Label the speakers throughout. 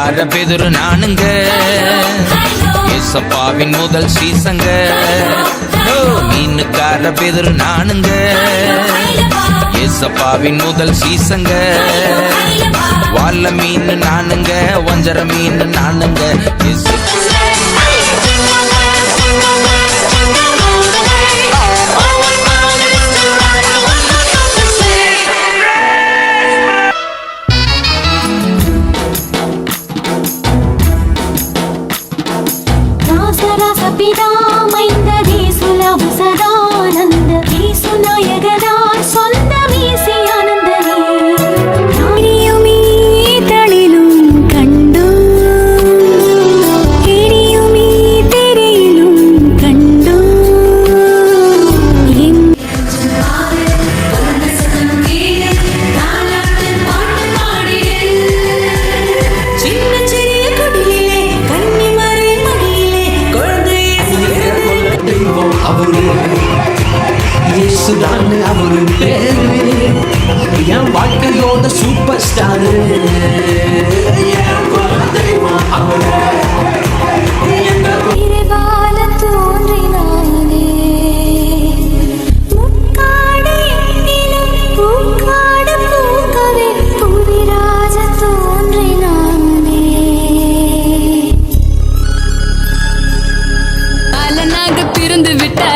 Speaker 1: மீனுக்கார பெதுரு நானுங்க. ஏசப்பாவின் முதல் சீசங்க. மீனுக்கார பெதுரு நானுங்க. ஏசப்பாவின் முதல் சீசங்க. வாழ மீன் நானுங்க வஞ்சர மீன் நானுங்க.
Speaker 2: పిదామైందేసు సదానంద. కేసు
Speaker 3: నాయగరా அவரு. இயேசுதான் அவரு பேரு. என் வாழ்க்கையோட சூப்பர் ஸ்டாரு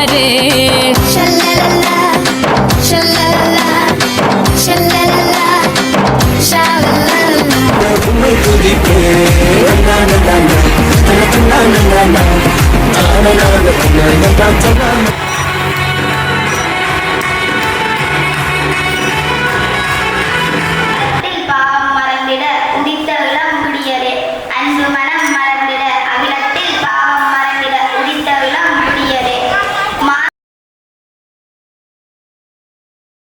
Speaker 2: வந்தாரே
Speaker 3: உண்மை துடிப்பே